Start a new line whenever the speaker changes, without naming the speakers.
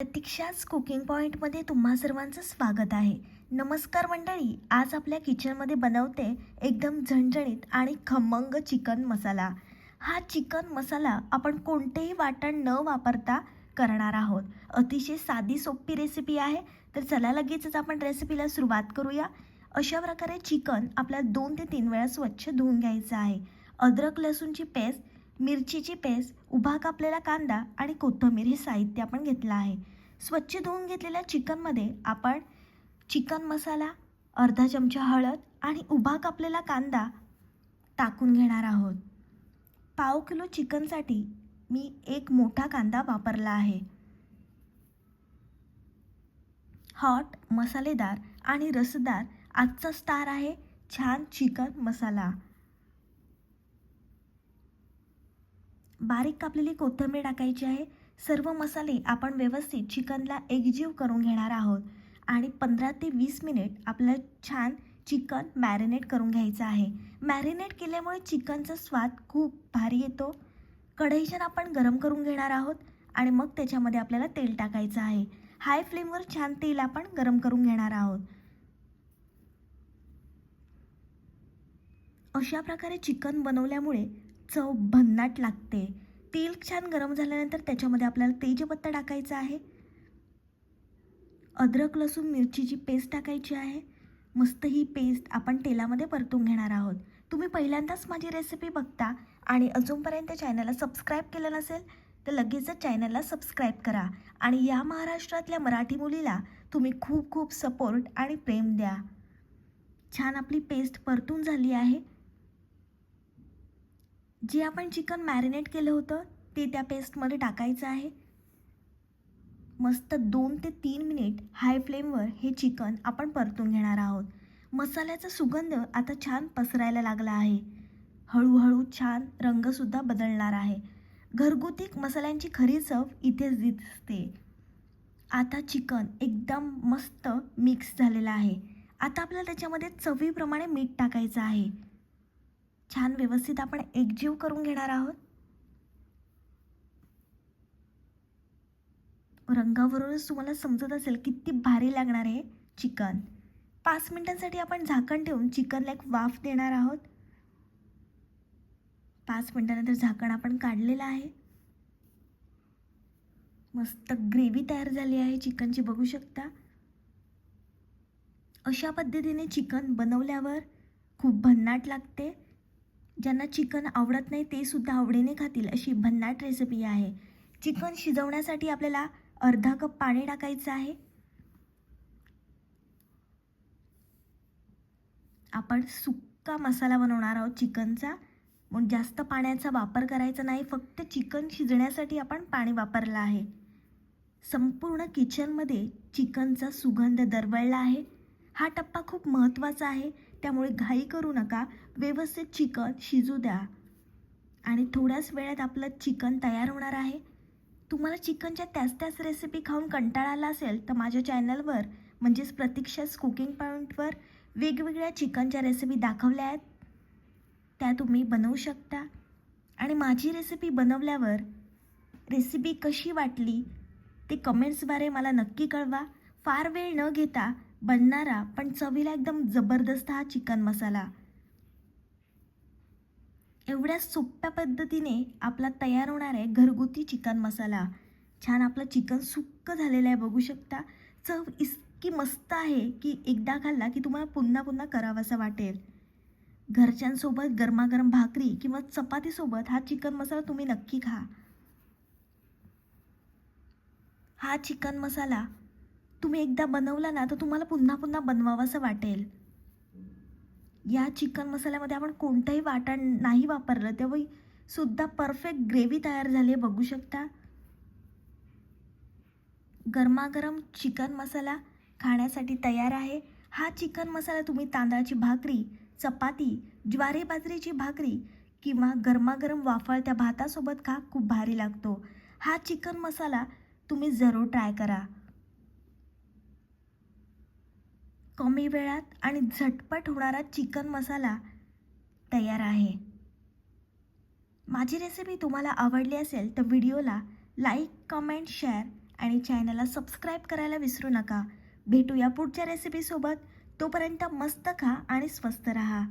प्रतीक्षाच cooking पॉईंटमध्ये तुम्हा सर्वांचं स्वागत आहे. नमस्कार मंडळी आज आपल्या किचनमध्ये बनवते एकदम झणझणीत आणि खमंग चिकन मसाला. हा चिकन मसाला आपण कोणतेही वाटण न वापरता करणार आहोत. अतिशय साधी सोपी रेसिपी आहे. तर चला लगेचच आपण रेसिपीला सुरुवात करूया. अशा प्रकारे चिकन आपल्याला दोन ते तीन वेळा स्वच्छ धुवून घ्यायचं आहे. अद्रक लसूणची पेस्ट मिरचीची पेस्ट उभा कापलेला कांदा आणि कोथिंबीर हे साहित्य आपण घेतलं आहे. स्वच्छ धुवून घेतलेल्या चिकनमध्ये आपण चिकन मसाला अर्धा चमचा हळद आणि उभा कापलेला कांदा टाकून घेणार आहोत. पाव किलो चिकनसाठी मी एक मोठा कांदा वापरला आहे. हॉट मसालेदार आणि रसदार आजचा स्टार आहे छान चिकन मसाला. बारीक कापलेली कोथिंबीर टाकायची आहे. सर्व मसाले आपण व्यवस्थित चिकनला एकजीव करून घेणार आहोत. आणि पंधरा ते वीस मिनिट आपलं छान चिकन मॅरिनेट करून घ्यायचं आहे. मॅरिनेट केल्यामुळे चिकनचा स्वाद खूप भारी येतो. कढईच्यानं आपण गरम करून घेणार आहोत आणि मग त्याच्यामध्ये आपल्याला तेल टाकायचं आहे. हाय फ्लेमवर छान तेल आपण गरम करून घेणार आहोत. अशा प्रकारे चिकन बनवल्यामुळे चव भन्नाट लागते. तेल छान गरम झाल्यानंतर त्याच्यामध्ये आपल्याला तेजपत्ता टाकायचा आहे. अद्रक लसूण मिरचीची पेस्ट टाकायची आहे. मस्त ही पेस्ट आपण तेलामध्ये परतून घेणार आहोत. तुम्ही पहिल्यांदाच माझी रेसिपी बघता आणि अजूनपर्यंत चॅनलला सबस्क्राईब केलं नसेल तर लगेचच चॅनलला सबस्क्राईब करा आणि या महाराष्ट्रातल्या मराठी मुलीला तुम्ही खूप खूप सपोर्ट आणि प्रेम द्या. छान आपली पेस्ट परतून झाली आहे. जे आपण चिकन मॅरिनेट केलं होतं ते त्या पेस्टमध्ये टाकायचं आहे. मस्त दोन ते तीन मिनिट हाय फ्लेमवर हे चिकन आपण परतून घेणार आहोत. मसाल्याचा सुगंध आता छान पसरायला लागला आहे. हळूहळू छान रंगसुद्धा बदलणार आहे. घरगुती मसाल्यांची खरी चव इथेच दिसते. आता चिकन एकदम मस्त मिक्स झालेलं आहे. आता आपल्याला त्याच्यामध्ये चवीप्रमाणे मीठ टाकायचं आहे. छान व्यवस्थित आपण एकजीव करून घेणार आहोत. रंगावरूनच तुम्हाला समजत असेल किती भारी लागणार आहे चिकन. पाच मिनिटांसाठी आपण झाकण ठेवून चिकनला एक वाफ देणार आहोत. पाच मिनिटानंतर झाकण आपण काढलेलं आहे. मस्त ग्रेव्ही तयार झाली आहे चिकनची बघू शकता. अशा पद्धतीने चिकन बनवल्यावर खूप भन्नाट लागते. ज्यांना चिकन आवडत नाही ते सुद्धा आवडीने खातील अशी भन्नाट रेसिपी आहे. चिकन शिजवण्यासाठी आपल्याला अर्धा कप पाणी टाकायचं आहे. आपण सुक्का मसाला बनवणार आहोत चिकनचा. मग जास्त पाण्याचा वापर करायचा नाही फक्त चिकन शिजण्यासाठी आपण पाणी वापरलं आहे. संपूर्ण किचनमध्ये चिकनचा सुगंध दरवळला आहे. हा टप्पा खूप महत्त्वाचा आहे. त्यामुळे घाई करू नका. व्यवस्थित चिकन शिजू द्या. आणि थोड्याच वेळात आपलं चिकन तयार होणार आहे. तुम्हाला चिकनच्या त्याच त्याच रेसिपी खाऊन कंटाळा आला असेल तर माझ्या चॅनलवर म्हणजेच प्रतीक्षाच कुकिंग पॉईंटवर वेगवेगळ्या चिकनच्या रेसिपी दाखवल्या आहेत. त्या तुम्ही बनवू शकता. आणि माझी रेसिपी बनवल्यावर रेसिपी कशी वाटली ते कमेंट्सद्वारे मला नक्की कळवा. फार वेळ न घेता बनणारा पण चवीला एकदम जबरदस्त हा चिकन मसाला. एवढ्या सोप्या पद्धतीने आपला तयार होणार आहे घरगुती चिकन मसाला. छान आपलं चिकन सुक्क झालेलं आहे बघू शकता. चव इतकी मस्त आहे की एकदा खाल्ला की तुम्हाला पुन्हा पुन्हा करावासा वाटेल. घरच्यांसोबत गरमागरम भाकरी किंवा चपातीसोबत हा चिकन मसाला तुम्ही नक्की खा. हा चिकन मसाला तुम्ही एकदा बनवला ना तर तुम्हाला पुन्हा पुन्हा बनवावंसं वाटेल. या चिकन मसाल्यामध्ये आपण कोणतंही वाटण नाही वापरलं तेव्हा सुद्धा परफेक्ट ग्रेव्ही तयार झाली आहे बघू शकता. गरमागरम चिकन मसाला खाण्यासाठी तयार आहे. हा चिकन मसाला तुम्ही तांदळाची भाकरी चपाती ज्वारी बाजरीची भाकरी किंवा गरमागरम वाफळत्या भातासोबत खा खूप भारी लागतो. हा चिकन मसाला तुम्ही जरूर ट्राय करा. कमी वेळात आणि झटपट होणारा चिकन मसाला तयार आहे. माझी रेसिपी तुम्हाला आवडली असेल तर व्हिडिओला लाईक कमेंट शेअर आणि चॅनलला सबस्क्राईब करायला विसरू नका. भेटूया पुढच्या रेसिपीसोबत तोपर्यंत मस्त खा आणि स्वस्त रहा.